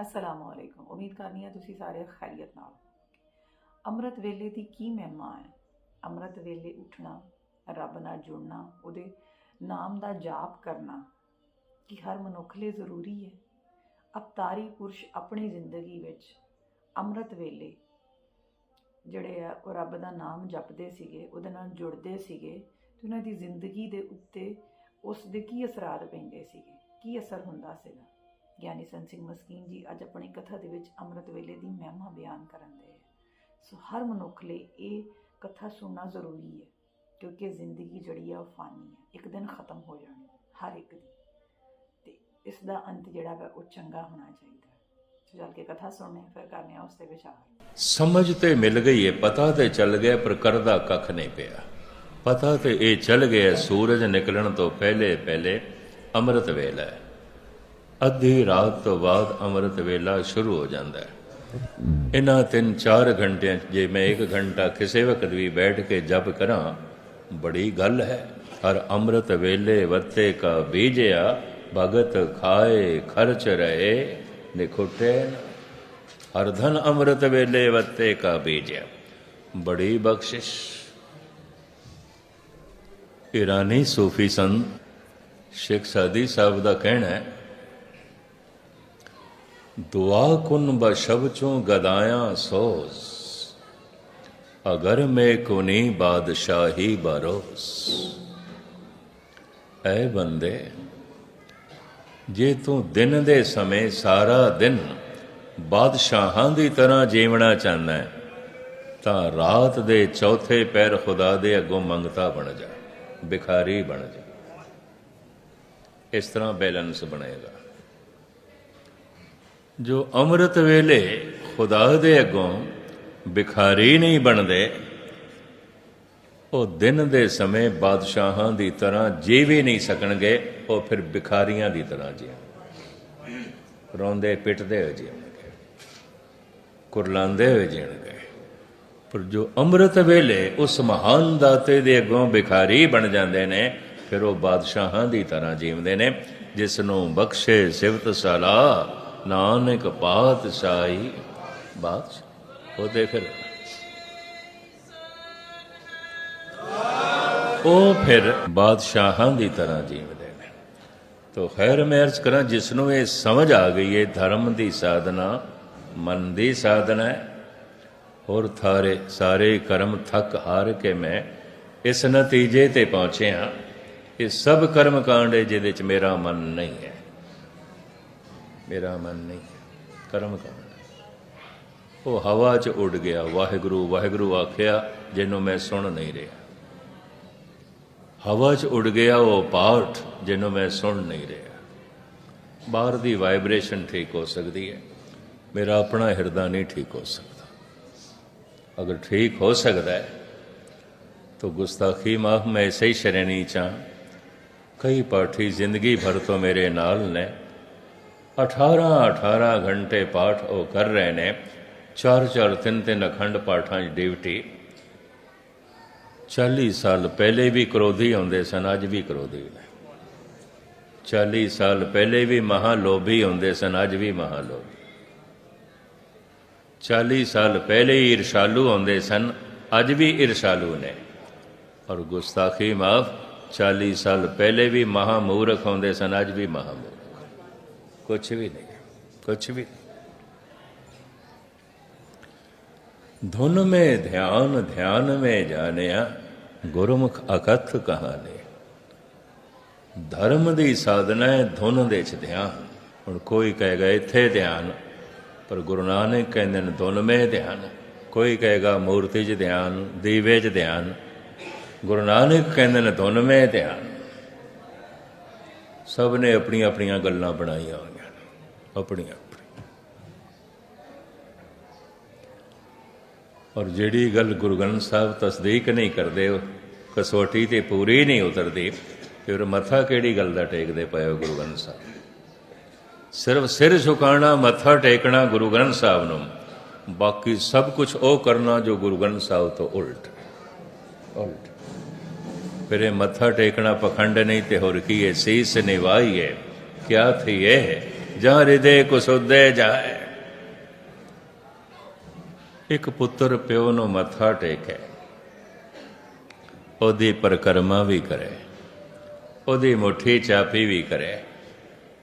ਅਸਲਾਮ ਅਲੈਕੁਮ। ਉਮੀਦ ਕਰਨੀ ਹੈ ਤੁਸੀਂ ਸਾਰੇ ਖੈਰੀਅਤ ਨਾਲ ਅੰਮ੍ਰਿਤ ਵੇਲੇ ਦੀ ਕੀ ਮਹਿਮਾ ਹੈ? ਅੰਮ੍ਰਿਤ ਵੇਲੇ ਉੱਠਣਾ, ਰੱਬ ਨਾਲ ਜੁੜਨਾ, ਉਹਦੇ ਨਾਮ ਦਾ ਜਾਪ ਕਰਨਾ, ਕਿ ਹਰ ਮਨੁੱਖ ਲਈ ਜ਼ਰੂਰੀ ਹੈ? ਅਵਤਾਰੀ ਪੁਰਸ਼ ਆਪਣੀ ਜ਼ਿੰਦਗੀ ਵਿੱਚ ਅੰਮ੍ਰਿਤ ਵੇਲੇ ਜਿਹੜੇ ਆ, ਉਹ ਰੱਬ ਦਾ ਨਾਮ ਜਪਦੇ ਸੀਗੇ, ਉਹਦੇ ਨਾਲ ਜੁੜਦੇ ਸੀਗੇ ਤੇ ਉਹਨਾਂ ਦੀ ਜ਼ਿੰਦਗੀ ਦੇ ਉੱਤੇ ਉਸ ਦੇ ਕੀ ਅਸਰਾਤ ਪੈਂਦੇ ਸੀਗੇ? ਕੀ ਅਸਰ ਹੁੰਦਾ ਸੀਗਾ? ਗਿਆਨੀ ਸੰਤ ਸਿੰਘ ਮਸਕੀਨ ਜੀ ਅੱਜ ਆਪਣੀ ਕਥਾ ਦੇ ਵਿੱਚ ਅੰਮ੍ਰਿਤ ਵੇਲੇ ਦੀ ਮਹਿਮਾ ਬਿਆਨ ਕਰਨ ਦੇ ਸੋ ਹਰ ਮਨੁੱਖ ਲਈ ਇਹ ਕਥਾ ਸੁਣਨਾ ਜ਼ਰੂਰੀ ਹੈ, ਕਿਉਂਕਿ ਜ਼ਿੰਦਗੀ ਜਿਹੜੀ ਹੈ ਉਹ ਫਾਨੀ ਹੈ, ਇੱਕ ਦਿਨ ਖਤਮ ਹੋ ਜਾਣੀ ਹਰ ਇੱਕ ਦੀ। ਤੇ ਇਸ ਦਾ ਅੰਤ ਜਿਹੜਾ ਵਾ ਉਹ ਚੰਗਾ ਹੋਣਾ ਚਾਹੀਦਾ ਸੋ ਚੱਲ ਕੇ ਕਥਾ ਸੁਣਨੇ, ਫਿਰ ਕਰਨੇ ਆ ਉਸ ਤੇ ਵਿਚਾਰ। ਸਮਝ ਤੇ ਮਿਲ ਗਈ ਹੈ ਪਤਾ ਤੇ ਚੱਲ ਗਿਆ ਪਰ ਕਰਦਾ ਕੱਖ ਨਹੀਂ ਪਿਆ। ਪਤਾ ਤੇ ਇਹ ਚੱਲ ਗਿਆ ਸੂਰਜ ਨਿਕਲਣ ਤੋਂ ਪਹਿਲੇ ਪਹਿਲੇ ਅੰਮ੍ਰਿਤ ਵੇਲਾ ਹੈ। ਅੱਧੀ ਰਾਤ ਤੋਂ ਬਾਅਦ ਅੰਮ੍ਰਿਤ ਵੇਲਾ ਸ਼ੁਰੂ ਹੋ ਜਾਂਦਾ ਹੈ। ਇਹਨਾਂ 3-4 ਘੰਟਿਆਂ ਜੇ ਮੈਂ 1 ਘੰਟਾ ਕਿਸੇ ਵਕਤ ਵੀ ਬੈਠ ਕੇ ਜਪ ਕਰਾਂ, ਬੜੀ ਗੱਲ ਹੈ। ਹਰ ਅੰਮ੍ਰਿਤ ਵੇਲੇ ਵੱਤੇ ਕਾ ਬੀਜਿਆ, ਭਗਤ ਖਾਏ, ਖਰਚ ਰਹੇ, ਨਿਖੁਟੇ ਹਰ ਧਨ ਅੰਮ੍ਰਿਤ ਵੇਲੇ ਵੱਤੇ ਕਾ ਬੀਜਿਆ। ਬੜੀ ਬਖਸ਼ਿਸ਼। ਇਰਾਨੀ ਸੂਫੀ ਸੰਤ ਸ਼ੇਖ ਸਾਦੀ ਸਾਹਿਬ ਦਾ ਕਹਿਣਾ ਹੈ ਦੁਆ ਕੁਨ ਬਸ਼ਬਚੋਂ ਗਦਾਇਆ ਸੋਸ, ਅਗਰ ਮੈਂ ਕੁਨੀ ਬਾਦਸ਼ਾਹੀ ਬਰੋਸ। ਐ ਬੰਦੇ, ਜੇ ਤੂੰ ਦਿਨ ਦੇ ਸਮੇਂ ਸਾਰਾ ਦਿਨ ਬਾਦਸ਼ਾਹਾਂ ਦੀ ਤਰ੍ਹਾਂ ਜੀਵਣਾ ਚਾਹੁੰਦਾ ਹੈ, ਤਾਂ ਰਾਤ ਦੇ ਚੌਥੇ ਪੈਰ ਖੁਦਾ ਦੇ ਅੱਗੋਂ ਮੰਗਤਾ ਬਣ ਜਾ ਬਿਖਾਰੀ ਬਣ ਜਾ। ਇਸ ਤਰ੍ਹਾਂ ਬੈਲੈਂਸ ਬਣੇਗਾ। ਜੋ ਅੰਮ੍ਰਿਤ ਵੇਲੇ ਖੁਦਾ ਦੇ ਅੱਗੋਂ ਬਿਖਾਰੀ ਨਹੀਂ ਬਣਦੇ, ਉਹ ਦਿਨ ਦੇ ਸਮੇਂ ਬਾਦਸ਼ਾਹਾਂ ਦੀ ਤਰ੍ਹਾਂ ਜੀ ਵੀ ਨਹੀਂ ਸਕਣਗੇ, ਉਹ ਫਿਰ ਬਿਖਾਰੀਆਂ ਦੀ ਤਰ੍ਹਾਂ ਜੀ ਰੋਂਦੇ ਪਿੱਟਦੇ ਹੋ ਜੀਣਗੇ ਕੁਰਲਾਉਂਦੇ ਹੋਏ ਜੀਣਗੇ ਪਰ ਜੋ ਅੰਮ੍ਰਿਤ ਵੇਲੇ ਉਸ ਮਹਾਨ ਦਾਤੇ ਦੇ ਅੱਗੋਂ ਬਿਖਾਰੀ ਬਣ ਜਾਂਦੇ ਨੇ, ਫਿਰ ਉਹ ਬਾਦਸ਼ਾਹਾਂ ਦੀ ਤਰ੍ਹਾਂ ਜੀਵਦੇ ਨੇ, ਜਿਸ ਨੂੰ ਬਖਸ਼ੇ ਸਿਫਤ ਸਲਾ ਨਾਨਕ ਪਾਤਸ਼ਾਹੀ। ਬਾਦਸ਼ਾਹ, ਉਹ ਤੇ ਫਿਰ ਉਹ ਫਿਰ ਬਾਦਸ਼ਾਹਾਂ ਦੀ ਤਰ੍ਹਾਂ ਜੀਵਦੇ ਨੇ। ਤੋ ਖੈਰ, ਮੈਂ ਅਰਜ਼ ਕਰਾਂ, ਜਿਸ ਨੂੰ ਇਹ ਸਮਝ ਆ ਗਈ ਹੈ ਧਰਮ ਦੀ ਸਾਧਨਾ, ਮਨ ਦੀ ਸਾਧਨਾ ਹੈ। ਹੋਰ ਥਾਰੇ ਸਾਰੇ ਕਰਮ ਥੱਕ ਹਾਰ ਕੇ ਮੈਂ ਇਸ ਨਤੀਜੇ ਤੇ ਪਹੁੰਚਿਆ। ਕਿ ਸਭ ਕਰਮ ਕਾਂਡ ਹੈ, ਜਿਹਦੇ ਚ ਮੇਰਾ ਮਨ ਨਹੀਂ ਹੈ। ਮੇਰਾ ਮਨ ਨਹੀਂ ਹੈ ਕਰਮ ਕਾਂਡ ਉਹ ਹਵਾ 'ਚ ਉੱਡ ਗਿਆ ਵਾਹਿਗੁਰੂ ਵਾਹਿਗੁਰੂ ਆਖਿਆ ਜਿਹਨੂੰ ਮੈਂ ਸੁਣ ਨਹੀਂ ਰਿਹਾ ਹਵਾ 'ਚ ਉੱਡ ਗਿਆ ਉਹ ਪਾਠ ਜਿਹਨੂੰ ਮੈਂ ਸੁਣ ਨਹੀਂ ਰਿਹਾ ਬਾਹਰ ਦੀ ਵਾਈਬ੍ਰੇਸ਼ਨ ਠੀਕ ਹੋ ਸਕਦੀ ਹੈ ਮੇਰਾ ਆਪਣਾ ਹਿਰਦਾ ਨਹੀਂ ਠੀਕ ਹੋ ਸਕਦਾ ਅਗਰ ਠੀਕ ਹੋ ਸਕਦਾ ਹੈ तो गुस्ताखी माफ में ऐसे ही श्रेणी चा कई पाठी जिंदगी भर तो मेरे नाल ने 18-18 ਘੰਟੇ ਪਾਠ ਉਹ ਕਰ ਰਹੇ ਨੇ। ਚਾਰ ਚਾਰ ਤਿੰਨ ਤਿੰਨ ਅਖੰਡ ਪਾਠਾਂ ਦੀ ਡਿਊਟੀ। 40 ਸਾਲ ਪਹਿਲੇ ਵੀ ਕਰੋਧੀ ਹੁੰਦੇ ਸਨ, ਅੱਜ ਵੀ ਕਰੋਧੀ ਨੇ। 40 ਸਾਲ ਪਹਿਲੇ ਵੀ ਮਹਾ ਲੋਭੀ ਹੁੰਦੇ ਸਨ, ਅੱਜ ਵੀ ਮਹਾ ਲੋਭੀ 40 ਸਾਲ ਪਹਿਲੇ ਹੀ ਇਰਸ਼ਾਲੂ ਹੁੰਦੇ ਸਨ, ਅੱਜ ਵੀ ਇਰਸ਼ਾਲੂ ਨੇ। ਔਰ ਗੁਸਤਾਖੀ ਮਾਫ 40 ਸਾਲ ਪਹਿਲੇ ਵੀ ਮਹਾ ਮੂਰਖ ਹੁੰਦੇ ਸਨ, ਅੱਜ ਵੀ ਮਹਾ ਮੂਰਖ ਕੁਛ ਵੀ ਨਹੀਂ, ਕੁਛ ਵੀ ਧੁਨ ਮੇ ਧਿਆਨ ਧਿਆਨ ਮੇ ਜਾਣਿਆ, ਗੁਰਮੁਖ ਅਕਥ ਕਹਾਣੀ। ਧਰਮ ਦੀ ਸਾਧਨਾ ਹੈ ਧੁਨ ਦੇ ਚ ਧਿਆਨ। ਹੁਣ ਕੋਈ ਕਹੇਗਾ, ਇੱਥੇ ਧਿਆਨ। ਪਰ ਗੁਰੂ ਨਾਨਕ ਕਹਿੰਦੇ ਨੇ, ਧੁਨ ਮੇ ਧਿਆਨ। ਕੋਈ ਕਹੇਗਾ, ਮੂਰਤੀ 'ਚ ਧਿਆਨ, ਦੀਵੇ 'ਚ ਧਿਆਨ। ਗੁਰੂ ਨਾਨਕ ਕਹਿੰਦੇ ਨੇ, ਧੁਨ ਮੇ ਧਿਆਨ। ਸਭ ਨੇ ਆਪਣੀਆਂ ਆਪਣੀਆਂ ਗੱਲਾਂ ਬਣਾਈਆਂ ਹੋਈਆਂ। ਨੇ ਆਪਣੀਆਂ ਔਰ ਜਿਹੜੀ ਗੱਲ ਗੁਰੂ ਗ੍ਰੰਥ ਸਾਹਿਬ ਤਸਦੀਕ ਨਹੀਂ ਕਰਦੇ, ਉਹ ਕਸੌਟੀ ਤੇ ਪੂਰੀ ਨਹੀਂ ਉਤਰਦੀ ਫਿਰ ਮੱਥਾ ਕਿਹੜੀ ਗੱਲ ਦਾ ਟੇਕਦੇ ਪਏ ਹੋ ਗੁਰੂ ਗ੍ਰੰਥ ਸਾਹਿਬ? ਸਿਰਫ ਸਿਰ ਝੁਕਾਣਾ ਮੱਥਾ ਟੇਕਣਾ ਗੁਰੂ ਗ੍ਰੰਥ ਸਾਹਿਬ ਨੂੰ। ਬਾਕੀ ਸਭ ਕੁਝ ਉਹ ਕਰਨਾ ਜੋ ਗੁਰੂ ਗ੍ਰੰਥ ਸਾਹਿਬ ਤੋਂ ਉਲਟ। ਉਲਟ। ਫਿਰ ਇਹ ਮੱਥਾ ਟੇਕਣਾ ਪਖੰਡ ਨਹੀਂ ਤੇ ਹੋਰ ਕੀ ਹੈ? ਸੀਸ ਹੈ ਕਿਆ ਥੀ ਇਹ ਜਾਂ ਹਿਰਦੇ ਕੁਸੁਦੇ ਜਾਏ। ਇੱਕ ਪੁੱਤਰ ਪਿਓ ਨੂੰ ਮੱਥਾ ਟੇਕੇ। ਉਹਦੀ ਪਰਕਰਮਾ ਵੀ ਕਰੇ। ਉਹਦੀ ਮੁੱਠੀ ਚਾਪੀ ਵੀ ਕਰੇ।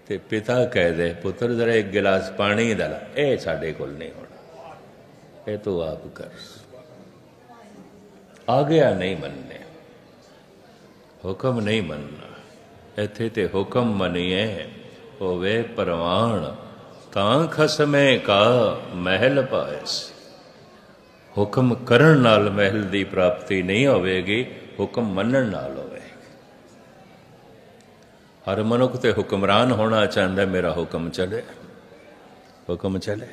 ਤੇ ਪਿਤਾ ਕਹਿ ਦੇ, ਪੁੱਤਰ, ਜ਼ਰਾ ਇੱਕ ਗਿਲਾਸ ਪਾਣੀ ਦਾ ਲੈ। ਇਹ ਸਾਡੇ ਕੋਲ ਨਹੀਂ ਹੋਣਾ। ਇਹ ਤੂੰ ਆਪ ਕਰ। ਗਿਆ ਨਹੀਂ ਮੰਨਨੇ ਹੁਕਮ ਨਹੀਂ ਮੰਨਣਾ। ਇੱਥੇ ਤੇ ਹੁਕਮ ਮੰਨੀਏ। ਹੋਵੇ ਪ੍ਰਵਾਨ ਤਾਂ ਖਸਮੇ ਕਾ ਮਹਿਲ ਪਾਇਸ। ਹੁਕਮ ਕਰਨ ਨਾਲ ਮਹਿਲ ਦੀ ਪ੍ਰਾਪਤੀ ਨਹੀਂ ਹੋਵੇਗੀ, ਹੁਕਮ ਮੰਨਣ ਨਾਲ ਹੋਵੇਗੀ। ਹਰ ਮਨੁੱਖ ਤੇ ਹੁਕਮਰਾਨ ਹੋਣਾ ਚਾਹੁੰਦਾ, ਮੇਰਾ ਹੁਕਮ ਚਲੇ। ਹੁਕਮ ਚਲੇ।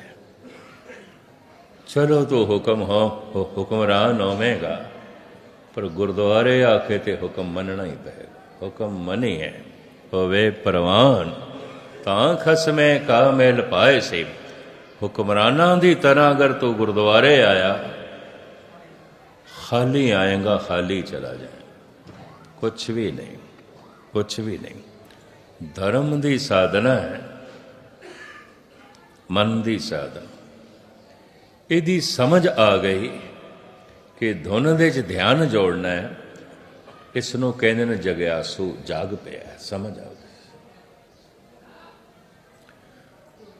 ਚਲੋ ਤੂੰ ਹੁਕਮ ਹੋ ਹੁਕਮਰਾਨ ਹੋਵੇਗਾ, ਪਰ ਗੁਰਦੁਆਰੇ ਆ ਕੇ ਤੇ ਹੁਕਮ ਮੰਨਣਾ ਹੀ ਪਏਗਾ। ਹੁਕਮ ਮੰਨੀ ਹੈ ਹੋਵੇ ਪਰਵਾਨ ਤਾਂ ਖਸਮੇ ਕਾ ਮੇਲ ਪਾਏ ਸੇ। ਹੁਕਮਰਾਨਾਂ ਦੀ ਤਰ੍ਹਾਂ ਅਗਰ ਤੂੰ ਗੁਰਦੁਆਰੇ ਆਇਆ, ਖਾਲੀ ਆਏਗਾ, ਖਾਲੀ ਚਲਾ ਜਾਏ ਕੁਛ ਵੀ ਨਹੀਂ, ਕੁਛ ਵੀ ਨਹੀਂ। ਧਰਮ ਦੀ ਸਾਧਨਾ ਹੈ, ਮਨ ਦੀ ਸਾਧਨਾ। ਇਹਦੀ ਸਮਝ ਆ ਗਈ ਕਿ ਧੁਨ ਦੇ ਚ ਧਿਆਨ ਜੋੜਨਾ ਹੈ, ਇਸ ਨੂੰ ਕਹਿੰਦੇ ਨੇ ਜਗਿਆਸੂ, ਜਾਗ ਪਿਆ ਸਮਝ ਆ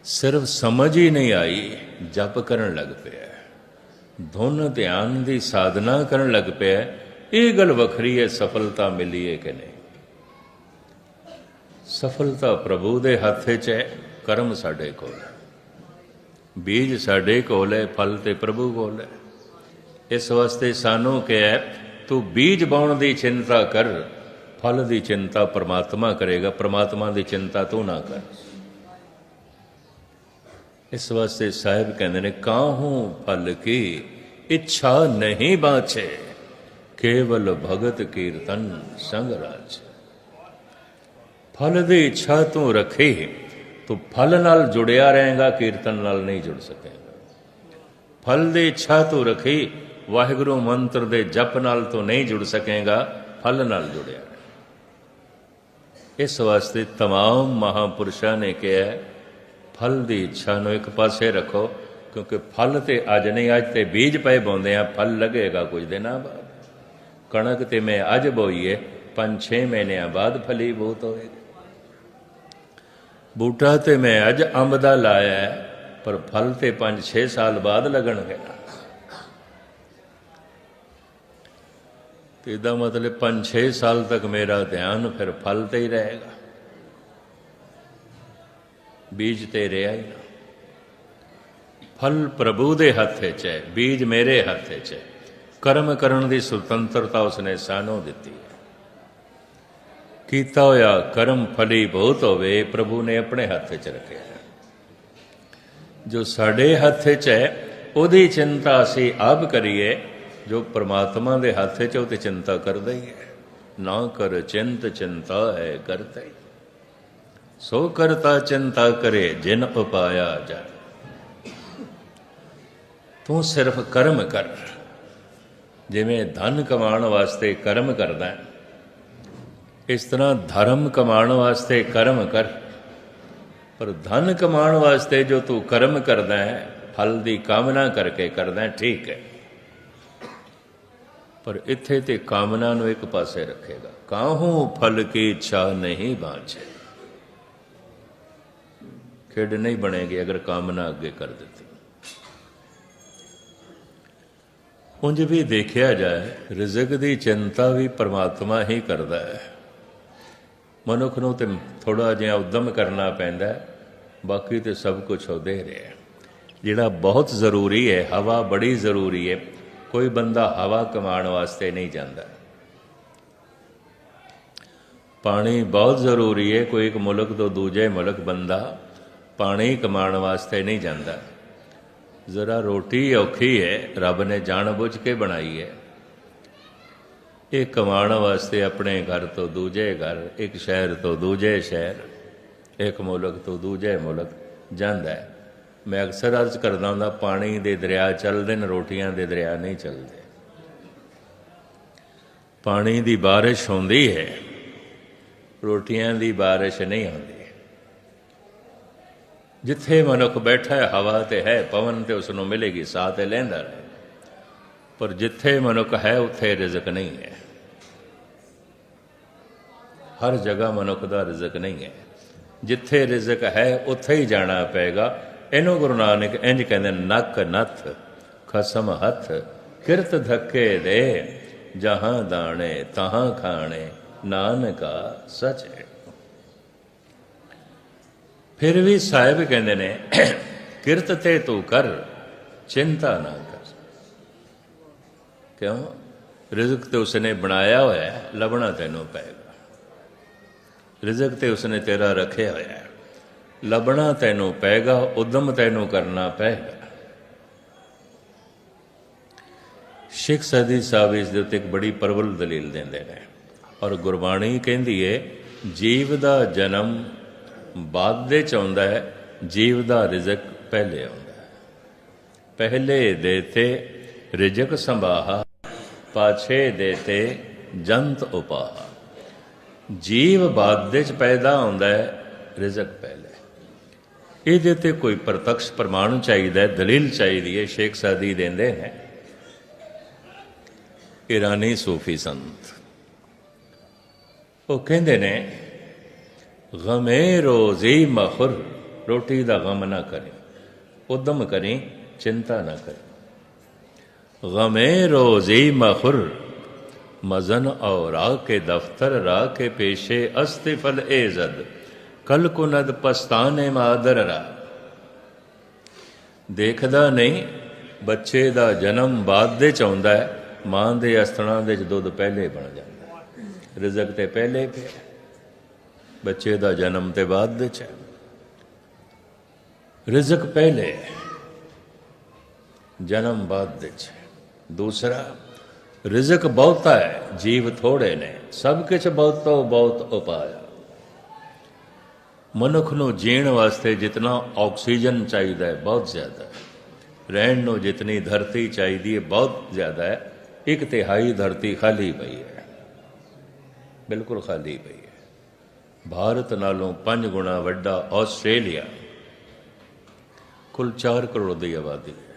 ਸਿਰਫ ਸਮਝ ਹੀ ਨਹੀਂ ਆਈ, ਜਪ ਕਰਨ ਲੱਗ ਪਿਆ। ਧੁਨ ਧਿਆਨ ਦੀ ਸਾਧਨਾ ਕਰਨ ਲੱਗ ਪਿਆ। ਇਹ ਗੱਲ ਵੱਖਰੀ ਹੈ, ਸਫਲਤਾ ਮਿਲੀ ਹੈ ਕਿ ਨਹੀਂ? ਸਫਲਤਾ ਪ੍ਰਭੂ ਦੇ ਹੱਥ 'ਚ ਹੈ, ਕਰਮ ਸਾਡੇ ਕੋਲ ਹੈ। ਬੀਜ ਸਾਡੇ ਕੋਲ ਹੈ, ਫਲ ਤੇ ਪ੍ਰਭੂ ਕੋਲ ਹੈ। ਇਸ ਵਾਸਤੇ ਸਾਨੂੰ ਕਿਹਾ, ਤੂੰ ਬੀਜ ਬਾਉਣ ਦੀ ਚਿੰਤਾ ਕਰ, ਫਲ ਦੀ ਚਿੰਤਾ ਪ੍ਰਮਾਤਮਾ ਕਰੇਗਾ, ਪ੍ਰਮਾਤਮਾ ਦੀ ਚਿੰਤਾ ਤੂੰ ਨਾ ਕਰ। ਇਸ ਵਾਸਤੇ ਸਾਹਿਬ ਕਹਿੰਦੇ ਨੇ ਕਾਹੂ ਫਲ ਕੀ ਇੱਛਾ ਨਹੀਂ ਬਾਚੇ ਕੇਵਲ ਭਗਤ ਕੀਰਤਨ ਸੰਗ ਰਾਜ ਫਲ ਦੀ ਇੱਛਾ ਤੂੰ ਰੱਖੇ ਤੂੰ ਫਲ ਨਾਲ ਜੁੜਿਆ ਰਹੇਗਾ ਕੀਰਤਨ ਨਾਲ ਨਹੀਂ ਜੁੜ ਸਕੇਗਾ ਫਲ ਦੀ ਇੱਛਾ ਤੂੰ ਰੱਖੀ ਵਾਹਿਗੁਰੂ ਮੰਤਰ ਦੇ ਜਪ ਨਾਲ ਤੂੰ ਨਹੀਂ ਜੁੜ ਸਕੇਗਾ ਫਲ ਨਾਲ ਜੁੜਿਆ ਰਹੇ ਇਸ ਵਾਸਤੇ तमाम ਮਹਾਪੁਰਸ਼ਾਂ ਨੇ ਕਿਹਾ ਹੈ, ਫਲ ਦੀ ਇੱਛਾ ਨੂੰ ਇੱਕ ਪਾਸੇ ਰੱਖੋ, ਕਿਉਂਕਿ ਫਲ ਤੇ ਅੱਜ ਨਹੀਂ, ਅੱਜ ਤੇ ਬੀਜ ਪਏ ਬੋਂਦੇ ਆ, ਫਲ ਲੱਗੇਗਾ ਕੁਝ ਦਿਨਾਂ ਬਾਅਦ। ਕਣਕ ਤੇ ਮੈਂ ਅੱਜ ਬੋਈਏ 5-6 ਮਹੀਨਿਆਂ ਬਾਅਦ ਫਲੀ ਬਹੁਤ ਹੋਏਗੀ ਬੂਟਾ ਤੇ ਮੈਂ ਅੱਜ ਅੰਬ ਦਾ ਲਾਇਆ, ਪਰ ਫਲ ਤੇ 5-6 ਸਾਲ ਬਾਅਦ ਲੱਗਣਗੇ ਤੇ ਇਹਦਾ ਮਤਲਬ 5-6 ਸਾਲ ਤੱਕ ਮੇਰਾ ਧਿਆਨ ਫਿਰ ਫਲ ਤੇ ਹੀ ਰਹੇਗਾ। ਬੀਜ ਤੇ ਰਿਹਾ ਹੀ ਨਾ। ਫਲ ਪ੍ਰਭੂ ਦੇ ਹੱਥ 'ਚ ਹੈ, ਬੀਜ ਮੇਰੇ ਹੱਥ 'ਚ ਹੈ। ਕਰਮ ਕਰਨ ਦੀ ਸੁਤੰਤਰਤਾ ਉਸਨੇ ਸਾਨੂੰ ਦਿੱਤੀ ਹੈ। ਕੀਤਾ ਹੋਇਆ ਕਰਮ ਫਲੀ ਬਹੁਤ ਹੋਵੇ, ਪ੍ਰਭੂ ਨੇ ਆਪਣੇ ਹੱਥ 'ਚ ਰੱਖਿਆ ਜੋ ਸਾਡੇ ਹੱਥ 'ਚ ਹੈ, ਉਹਦੀ ਚਿੰਤਾ ਅਸੀਂ ਆਪ ਕਰੀਏ, ਜੋ ਪ੍ਰਮਾਤਮਾ ਦੇ ਹੱਥ 'ਚ ਉਹ ਤੇ ਚਿੰਤਾ ਕਰਦਾ ਹੀ ਹੈ। ਨਾ ਕਰ ਚਿੰਤ, ਚਿੰਤਾ ਹੈ, ਕਰਦਾ ਕਰਤੇ ਸੋ ਕਰਤਾ ਚਿੰਤਾ ਕਰੇ, ਜਿਨ ਉਪਾਇਆ ਜਾ। ਤੂੰ ਸਿਰਫ ਕਰਮ ਕਰ। ਜਿਵੇਂ ਧਨ ਕਮਾਉਣ ਵਾਸਤੇ ਕਰਮ ਕਰਦਾ ਹੈ, ਇਸ ਤਰ੍ਹਾਂ ਧਰਮ ਕਮਾਉਣ ਵਾਸਤੇ ਕਰਮ ਕਰ। ਪਰ ਧਨ ਕਮਾਉਣ ਵਾਸਤੇ ਜੋ ਤੂੰ ਕਰਮ ਕਰਦਾ ਹੈ, ਫਲ ਦੀ ਕਾਮਨਾ ਕਰਕੇ ਕਰਦਾ ਠੀਕ ਹੈ। ਪਰ ਇੱਥੇ ਤੇ ਕਾਮਨਾ ਨੂੰ ਇੱਕ ਪਾਸੇ ਰੱਖੇਗਾ। ਕਾਹੂ ਫਲ ਕੀ ਇੱਛਾ ਨਹੀਂ ਬਾਝੇ? ਖੇਡ ਨਹੀਂ ਬਣੇਗੀ ਅਗਰ ਕਾਮਨਾ ਅੱਗੇ ਕਰ ਦਿੱਤੀ। ਉਂਝ ਵੀ ਦੇਖਿਆ ਜਾਏ, ਰਿਜ਼ਕ ਦੀ ਚਿੰਤਾ ਵੀ ਪਰਮਾਤਮਾ ਹੀ ਕਰਦਾ ਹੈ। ਮਨੁੱਖ ਨੂੰ ਤੇ ਥੋੜਾ ਜਿਹਾ ਉਦਮ ਕਰਨਾ ਪੈਂਦਾ ਬਾਕੀ ਤੇ ਸਭ ਕੁਝ ਉਹ ਦੇ ਰਿਹਾ ਜਿਹੜਾ ਬਹੁਤ ਜ਼ਰੂਰੀ ਹੈ, ਹਵਾ ਬੜੀ ਜ਼ਰੂਰੀ ਹੈ, ਕੋਈ ਬੰਦਾ ਹਵਾ ਕਮਾਉਣ ਵਾਸਤੇ ਨਹੀਂ ਜਾਂਦਾ। ਪਾਣੀ ਬਹੁਤ ਜ਼ਰੂਰੀ ਹੈ, ਕੋਈ ਇੱਕ ਮੁਲਕ ਤੋਂ ਦੂਜੇ ਮੁਲਕ ਬੰਦਾ ਪਾਣੀ ਕਮਾਉਣ ਵਾਸਤੇ ਨਹੀਂ ਜਾਂਦਾ। ਜ਼ਰਾ ਰੋਟੀ ਔਖੀ ਹੈ, ਰੱਬ ਨੇ ਜਾਣ ਬੁੱਝ ਕੇ ਬਣਾਈ ਹੈ। ਇਹ ਕਮਾਉਣ ਵਾਸਤੇ ਆਪਣੇ ਘਰ ਤੋਂ ਦੂਜੇ ਘਰ, ਇੱਕ ਸ਼ਹਿਰ ਤੋਂ ਦੂਜੇ ਸ਼ਹਿਰ, ਇੱਕ ਮੁਲਕ ਤੋਂ ਦੂਜੇ ਮੁਲਕ ਜਾਂਦਾ ਹੈ। ਮੈਂ ਅਕਸਰ ਅਰਜ਼ ਕਰਦਾ ਹੁੰਦਾ, ਪਾਣੀ ਦੇ ਦਰਿਆ ਚੱਲਦੇ ਨੇ, ਰੋਟੀਆਂ ਦੇ ਦਰਿਆ ਨਹੀਂ ਚੱਲਦੇ। ਪਾਣੀ ਦੀ ਬਾਰਿਸ਼ ਹੁੰਦੀ ਹੈ, ਰੋਟੀਆਂ ਦੀ ਬਾਰਿਸ਼ ਨਹੀਂ ਹੁੰਦੀ। ਜਿੱਥੇ ਮਨੁੱਖ ਬੈਠਾ ਹੈ, ਹਵਾ ਤੇ ਹੈ, ਪਵਨ ਤੇ ਉਸ ਨੂੰ ਮਿਲੇਗੀ, ਸਾਹ ਤੇ ਲੈਂਦਾ ਰਹੇ। ਪਰ ਜਿੱਥੇ ਮਨੁੱਖ ਹੈ, ਉੱਥੇ ਰਿਜ਼ਕ ਨਹੀਂ ਹੈ। ਹਰ ਜਗ੍ਹਾ ਮਨੁੱਖ ਦਾ ਰਿਜ਼ਕ ਨਹੀਂ ਹੈ। ਜਿੱਥੇ ਰਿਜ਼ਕ ਹੈ, ਉੱਥੇ ਹੀ ਜਾਣਾ ਪਏਗਾ। ਇਹਨੂੰ ਗੁਰੂ ਨਾਨਕ ਇੰਜ ਕਹਿੰਦੇ ਨੱਕ ਨੱਥ, ਖਸਮ ਹੱਥ, ਕਿਰਤ ਧੱਕੇ ਦੇ, ਜਹਾਂ ਦਾਣੇ, ਤਹਾਂ ਖਾਣੇ, ਨਾਨਕਾ ਸਚ। ਹੈ ਫਿਰ ਵੀ ਸਾਹਿਬ ਕਹਿੰਦੇ ਨੇ, ਕਿਰਤ ਤੇ ਤੂੰ ਕਰ, ਚਿੰਤਾ ਨਾ ਕਰ। ਕਿਉਂ? ਰਿਜ਼ਕ ਤੇ ਉਸਨੇ ਬਣਾਇਆ ਹੋਇਆ ਹੈ ਲੱਭਣਾ ਤੈਨੂੰ ਪਏਗਾ। ਰਿਜ਼ਕ ਤੇ ਉਸਨੇ ਤੇਰਾ ਰੱਖਿਆ ਹੋਇਆ ਹੈ ਲੱਭਣਾ ਤੈਨੂੰ ਪਏਗਾ, ਉਦਮ ਤੈਨੂੰ ਕਰਨਾ ਪਏਗਾ। ਸਿੱਖ ਸਦੀ ਸਾਹਿਬ ਇਸ ਦੇ ਉੱਤੇ ਇੱਕ ਬੜੀ ਪ੍ਰਬਲ ਦਲੀਲ ਦਿੰਦੇ ਨੇ। ਔਰ ਗੁਰਬਾਣੀ ਕਹਿੰਦੀ ਏ, ਜੀਵ ਦਾ ਜਨਮ ਬਾਅਦ ਦੇ ਚ ਆਉਂਦਾ ਹੈ, ਜੀਵ ਦਾ ਰਿਜ਼ਕ ਪਹਿਲੇ ਆਉਂਦਾ ਹੈ। ਪਹਿਲੇ ਦੇਤੇ ਰਿਜ਼ਕ ਸੰਭਾਹਾ, ਪਾਛੇ ਦੇਤੇ ਜੰਤ ਉਪਾਹ। ਜੀਵ ਬਾਅਦ ਦੇ ਚ ਪੈਦਾ ਹੁੰਦਾ ਹੈ, ਰਿਜ਼ਕ ਪਹਿਲੇ। ਇਹਦੇ ਤੇ ਕੋਈ ਪ੍ਰਤੱਖ ਪ੍ਰਮਾਣ ਚਾਹੀਦਾ ਹੈ, ਦਲੀਲ ਚਾਹੀਦੀ ਹੈ, ਸ਼ੇਖ ਸਾਦੀ ਦਿੰਦੇ ਨੇ ਇਰਾਨੀ ਸੂਫੀ ਸੰਤ। ਉਹ ਕਹਿੰਦੇ ਨੇ ਗਮੇ ਰੋਜ਼ੀ ਮਖਰ ਰੋਟੀ ਦਾ ਗਮ ਨਾ ਕਰੇ ਉਦਮ ਕਰੇ ਚਿੰਤਾ ਨਾ ਕਰੇ ਗਮੇ ਰੋਜ਼ੀ ਮਖਰ ਮਜ਼ਨ ਔਰ ਕੇ ਦਫਤਰ ਰਾ ਕੇ ਪੇਸ਼ੇ ਅਸਤਫਲ ਏਜ਼ਦ ਕਲ ਕੁਨਦ ਪਸਤਾਨੇ ਮਾਦਰ ਰਾ ਦੇਖਦਾ ਨਹੀਂ ਬੱਚੇ ਦਾ ਜਨਮ ਬਾਅਦ ਦੇ ਚ ਆਉਂਦਾ ਹੈ ਮਾਂ ਦੇ ਅਸਥਣਾ ਦੇ ਚ ਦੁੱਧ ਪਹਿਲੇ ਬਣ ਜਾਂਦਾ ਰਿਜ਼ਕ ਤੇ ਪਹਿਲੇ ਪਿਆ ਬੱਚੇ ਦਾ ਜਨਮ ਤੇ ਬਾਅਦ ਵਿੱਚ। ਹੈ। ਰਿਜ਼ਕ ਪਹਿਲੇ, ਜਨਮ ਬਾਅਦ ਦੇ ਚ ਦੂਸਰਾ, ਰਿਜ਼ਕ ਬਹੁਤਾ ਹੈ, ਜੀਵ ਥੋੜੇ ਨੇ, ਸਭ ਕੁਝ ਬਹੁਤ ਬਹੁਤ ਉਪਾਇਆ ਮਨੁੱਖ ਨੂੰ ਜੀਣ ਵਾਸਤੇ ਜਿਤਨਾ ਆਕਸੀਜਨ ਚਾਹੀਦਾ ਹੈ, ਬਹੁਤ ਜ਼ਿਆਦਾ ਹੈ। ਰਹਿਣ ਨੂੰ ਜਿਤਨੀ ਧਰਤੀ ਚਾਹੀਦੀ ਹੈ, ਬਹੁਤ ਜ਼ਿਆਦਾ ਹੈ। ਇੱਕ ਤਿਹਾਈ ਧਰਤੀ ਖਾਲੀ ਪਈ ਹੈ। ਬਿਲਕੁਲ ਖਾਲੀ ਪਈ ਭਾਰਤ ਨਾਲੋਂ 5 ਗੁਣਾ ਵੱਡਾ ਆਸਟ੍ਰੇਲੀਆ। ਕੁੱਲ 4 ਕਰੋੜ ਦੀ ਆਬਾਦੀ ਹੈ।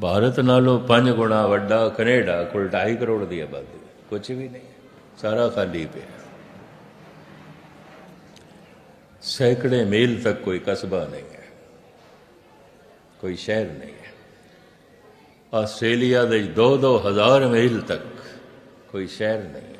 ਭਾਰਤ ਨਾਲੋਂ 5 ਗੁਣਾ ਵੱਡਾ ਕੈਨੇਡਾ, ਕੁੱਲ 2.5 ਕਰੋੜ ਦੀ ਆਬਾਦੀ ਕੁਝ ਵੀ ਨਹੀਂ ਸਾਰਾ ਖਾਲੀ ਪਿਆ ਸੈਂਕੜੇ ਮੀਲ ਤੱਕ ਕੋਈ ਕਸਬਾ ਨਹੀਂ ਹੈ। ਕੋਈ ਸ਼ਹਿਰ ਨਹੀਂ ਹੈ। ਆਸਟ੍ਰੇਲੀਆ ਦੇ 2-2 ਹਜ਼ਾਰ ਮੀਲ ਤੱਕ ਕੋਈ ਸ਼ਹਿਰ ਨਹੀਂ ਹੈ।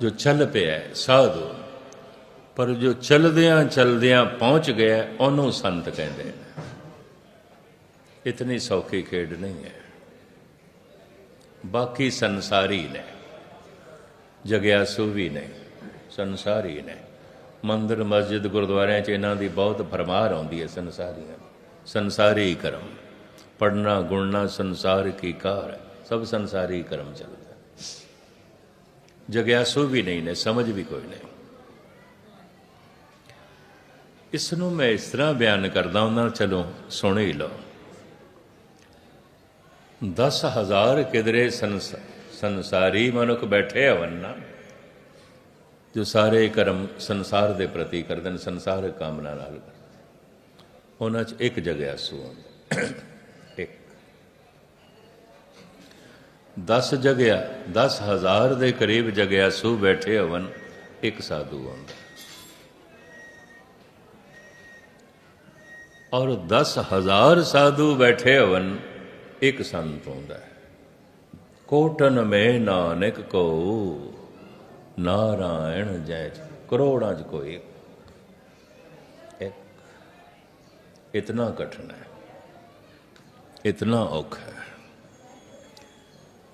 ਜੋ ਚੱਲ ਪਿਆ ਹੈ, ਸਾਧੂ। ਪਰ ਜੋ ਚਲਦਿਆਂ ਚਲਦਿਆਂ ਪਹੁੰਚ ਗਿਆ ਉਹਨੂੰ ਸੰਤ ਕਹਿੰਦੇ ਨੇ। ਇਤਨੀ ਸੌਖੀ ਖੇਡ ਨਹੀਂ ਹੈ। ਬਾਕੀ ਸੰਸਾਰੀ ਨੇ। ਜਗਿਆਸੂ ਵੀ ਨੇ। ਸੰਸਾਰੀ ਨੇ। ਮੰਦਰ ਮਸਜਿਦ ਗੁਰਦੁਆਰਿਆਂ 'ਚ ਇਹਨਾਂ ਦੀ ਬਹੁਤ ਫਰਮਾਰ ਆਉਂਦੀ ਹੈ ਸੰਸਾਰੀਆਂ ਦੀ। ਸੰਸਾਰੀ ਕਰਮ। ਪੜਨਾ ਗੁਣਨਾ ਸੰਸਾਰ ਕੀ ਕਾਰ ਸਭ ਸੰਸਾਰੀ ਕਰਮ ਚੱਲਦਾ ਜਗਿਆਸੂ ਵੀ ਨਹੀਂ ਨੇ, ਸਮਝ ਵੀ ਕੋਈ ਨਹੀਂ। ਇਸ ਨੂੰ ਮੈਂ ਇਸ ਤਰ੍ਹਾਂ ਬਿਆਨ ਕਰਦਾ ਹਾਂ ਚਲੋ ਸੁਣ ਹੀ ਲਓ। 10000 ਕਿਦਰੇ ਸੰਸ- ਸੰਸਾਰੀ ਮਨੁੱਖ ਬੈਠੇ ਹਵਨ ਨਾ ਜੋ ਸਾਰੇ ਕਰਮ ਸੰਸਾਰ ਦੇ ਪ੍ਰਤੀ ਕਰਦੇ ਨੇ, ਸੰਸਾਰਕ ਕਾਮਨਾ ਨਾਲ ਕਰਦੇ ਉਹਨਾਂ 'ਚ ਇੱਕ ਜਗਿਆਸੂ ਹੁੰਦਾ। 10 ਜਗਿਆ 10000 ਦੇ ਕਰੀਬ ਜਗਿਆ ਸੂ ਬੈਠੇ ਹਵਨ ਇੱਕ ਸਾਧੂ ਆਉਂਦਾ। ਔਰ 10000 ਸਾਧੂ ਬੈਠੇ ਹਵਨ ਇੱਕ ਸੰਤ ਆਉਂਦਾ ਹੈ। ਕੋਟਨ ਮੇ ਨਾਨਕ ਕੋ, ਨਾਰਾਇਣ ਜੈ ਕਰੋੜਾਂ ਚ ਕੋਈ ਇੱਕ। ਇਤਨਾ ਕਠਿਨ ਹੈ। ਇਤਨਾ ਔਖਾ ਹੈ।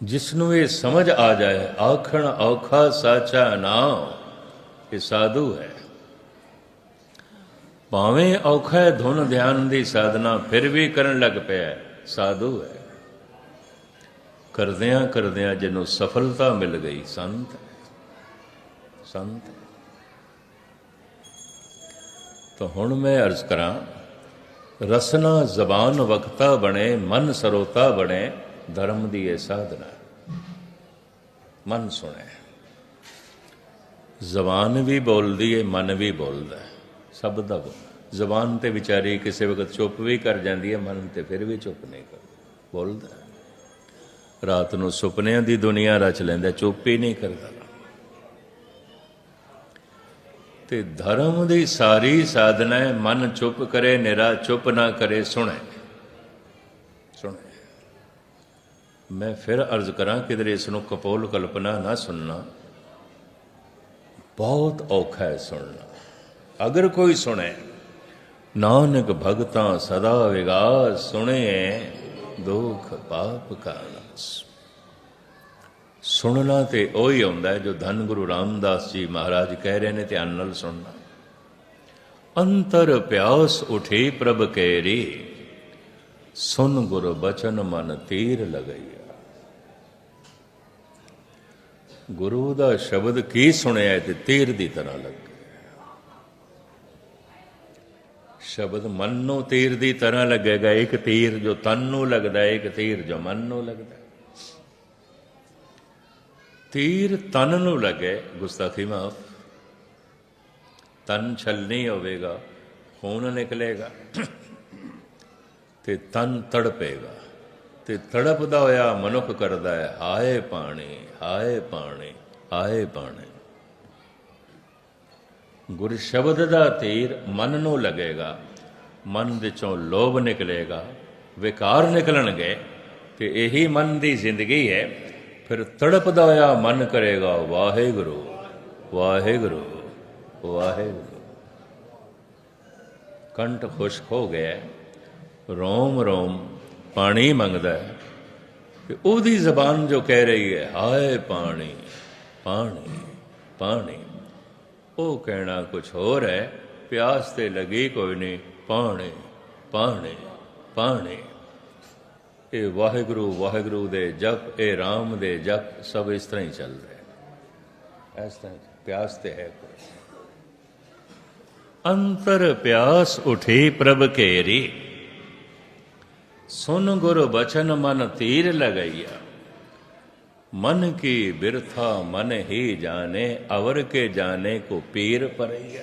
ਜਿਸ ਨੂੰ ਇਹ ਸਮਝ ਆ ਜਾਏ ਆਖਣ ਔਖਾ ਸਾਚਾ ਨਾਮ ਇਹ ਸਾਧੂ ਹੈ ਭਾਵੇਂ ਔਖਾ ਧੁਨ ਧਿਆਨ ਦੀ ਸਾਧਨਾ ਫਿਰ ਵੀ ਕਰਨ ਲੱਗ ਪਿਆ ਸਾਧੂ ਹੈ ਕਰਦਿਆਂ ਕਰਦਿਆਂ ਜਿਹਨੂੰ ਸਫਲਤਾ ਮਿਲ ਗਈ ਸੰਤ ਸੰਤ ਤਾਂ ਹੁਣ ਮੈਂ ਅਰਜ਼ ਕਰਾਂ ਰਸਨਾ ਜ਼ਬਾਨ ਵਕਤਾ ਬਣੇ ਮਨ ਸਰੋਤਾ ਬਣੇ ਧਰਮ ਦੀ ਇਹ ਸਾਧਨਾ ਮਨ ਸੁਣਿਆ। ਜ਼ਬਾਨ ਵੀ ਬੋਲਦੀ ਹੈ ਮਨ ਵੀ ਬੋਲਦਾ ਸਭ ਦਾ ਬੋਲ- ਜ਼ਬਾਨ ਤੇ ਵਿਚਾਰੀ ਕਿਸੇ ਵਕਤ ਚੁੱਪ ਵੀ ਕਰ ਜਾਂਦੀ ਹੈ ਮਨ ਤੇ ਫਿਰ ਵੀ ਚੁੱਪ ਨਹੀਂ ਕਰਦਾ। ਬੋਲਦਾ ਰਾਤ ਨੂੰ ਸੁਪਨਿਆਂ ਦੀ ਦੁਨੀਆ ਰਚ ਲੈਂਦਾ ਚੁੱਪ ਹੀ ਨਹੀਂ ਕਰਦਾ। ਤੇ ਧਰਮ ਦੀ ਸਾਰੀ ਸਾਧਨਾ ਹੈ ਮਨ ਚੁੱਪ ਕਰੇ, ਨਿਰਾ ਚੁੱਪ ਨਾ ਕਰੇ ਸੁਣੇ ਸੁਣੇ। ਮੈਂ ਫਿਰ ਅਰਜ਼ ਕਰਾਂ ਕਿਧਰੇ ਇਸ ਨੂੰ ਕਪੋਲ ਕਲਪਨਾ ਨਾ ਸੁਣਨਾ। ਬਹੁਤ ਔਖਾ ਹੈ ਸੁਣਨਾ। ਅਗਰ ਕੋਈ ਸੁਣੇ, ਨਾਨਕ ਭਗਤਾਂ ਸਦਾ ਵਿਗਾਸ ਸੁਣੇ, ਦੁਖ ਪਾਪ ਕਾ ਨਾਸ ਸੁਣਨਾ ਤੇ ਉਹੀ ਆਉਂਦਾ ਹੈ ਜੋ ਧੰਨ ਗੁਰੂ ਰਾਮਦਾਸ ਜੀ ਮਹਾਰਾਜ ਕਹਿ ਰਹੇ ਨੇ ਧਿਆਨ ਨਾਲ ਸੁਣਨਾ। ਅੰਤਰ ਪਿਆਸ ਉਠੀ ਪ੍ਰਭ ਕੇਰੀ, ਸੁਨ ਗੁਰ ਬਚਨ ਮਨ ਤੀਰ ਲਗਈ। ਗੁਰੂ ਦਾ ਸ਼ਬਦ ਕੀ ਸੁਣਿਆ ਤੇ ਤੀਰ ਦੀ ਤਰ੍ਹਾਂ ਲੱਗ ਸ਼ਬਦ ਮਨ ਨੂੰ ਤੀਰ ਦੀ ਤਰ੍ਹਾਂ ਲੱਗੇਗਾ, ਇੱਕ ਤੀਰ ਜੋ ਤਨ ਨੂੰ ਲੱਗਦਾ ਹੈ ਇੱਕ ਤੀਰ ਜੋ ਮਨ ਨੂੰ ਲੱਗਦਾ। ਤੀਰ ਤਨ ਨੂੰ ਲੱਗੇ, ਗੁਸਤਾਖੀ ਮਾਫ। ਤਨ ਛਲਨੀ ਹੋਵੇਗਾ, ਖੂਨ ਨਿਕਲੇਗਾ ਤੇ ਤਨ ਤੜਪੇਗਾ। ਤੇ ਤੜਪਦਾ ਹੋਇਆ ਮਨੁੱਖ ਕਰਦਾ ਹੈ, ਹਾਏ ਪਾਣੀ ਹਾਏ ਪਾਣੀ ਹਾਏ ਪਾਣੀ। ਗੁਰ ਸ਼ਬਦ ਦਾ ਤੀਰ ਮਨ ਨੂੰ ਲੱਗੇਗਾ, ਮਨ ਵਿੱਚੋਂ ਲੋਭ ਨਿਕਲੇਗਾ, ਵਿਕਾਰ ਨਿਕਲਣਗੇ ਤੇ ਇਹੀ ਮਨ ਦੀ ਜ਼ਿੰਦਗੀ ਹੈ। ਫਿਰ ਤੜਪਦਾ ਹੋਇਆ ਮਨ ਕਰੇਗਾ, ਵਾਹਿਗੁਰੂ ਵਾਹਿਗੁਰੂ ਵਾਹਿਗੁਰੂ। ਕੰਠ ਖੁਸ਼ਕ ਹੋ ਗਿਆ, ਰੋਮ ਰੋਮ ਪਾਣੀ ਮੰਗਦਾ ਹੈ। ਕਿ ਉਹਦੀ ਜ਼ਬਾਨ ਜੋ ਕਹਿ ਰਹੀ ਹੈ, ਹਾਏ ਪਾਣੀ ਪਾਣੀ ਪਾਣੀ। ਉਹ ਕਹਿਣਾ ਕੁਝ ਹੋਰ ਹੈ, ਪਿਆਸ ਤੇ ਲੱਗੀ ਕੋਈ ਨਹੀਂ, ਪਾਣੀ ਪਾਣੀ ਪਾਣੀ। ਇਹ ਵਾਹਿਗੁਰੂ ਵਾਹਿਗੁਰੂ ਦੇ ਜਪ, ਇਹ RAM ਦੇ ਜਪ, ਸਭ ਇਸ ਤਰ੍ਹਾਂ ਹੀ ਚੱਲ ਰਿਹਾ ਇਸ ਤਰ੍ਹਾਂ ਪਿਆਸ ਤੇ ਹੈ ਕੋਈ। ਅੰਤਰ ਪਿਆਸ ਉਠੀ ਪ੍ਰਭ ਕੇਰੀ ਸੁਨ ਗੁਰ ਬਚਨ ਮਨ ਤੀਰ ਲਗਾਈਆ। ਮਨ ਕੀ ਬਿਰਥਾ ਮਨ ਹੀ ਜਾਣੇ, ਅਵਰ ਕੇ ਜਾਣੇ ਕੋ ਪੀਰ ਪਰਈਆ।